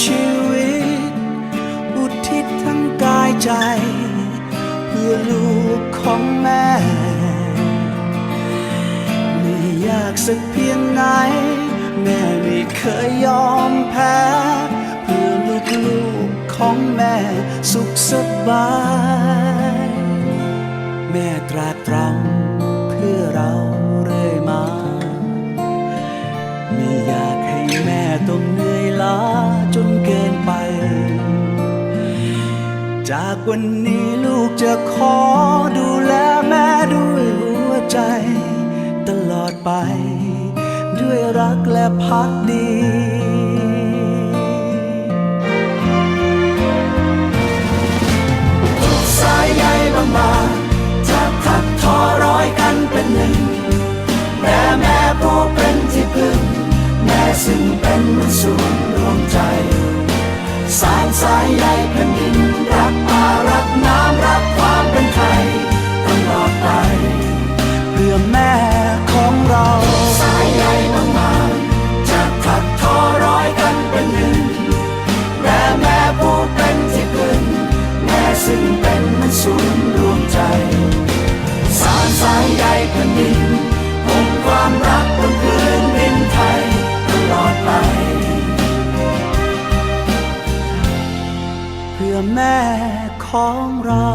ชีวิต อุทิศทั้งกายใจ เพื่อลูกของแม่ ไม่อยากสักเพียงไหน แม่ไม่เคยยอมแพ้ เพื่อลูกลูกของแม่สุขสบาย แม่ตราตรำากวันนี้ลูกจะขอดูแลแม่ด้วยหัวใจ ตลอดไป ด้วยรักและพักดีทุกสายใยบางๆจะทักทอร้อยกันเป็นหนึ่งแม่แม่ผู้เป็นที่พึ่ง แม่ซึ่งเป็นศูนย์ร ซึ่งเป็นศูนย์รวมใจ สารสายใยแผ่นดินองความรักบนพื้นดินไทยตลอดไป เพื่อแม่ของเรา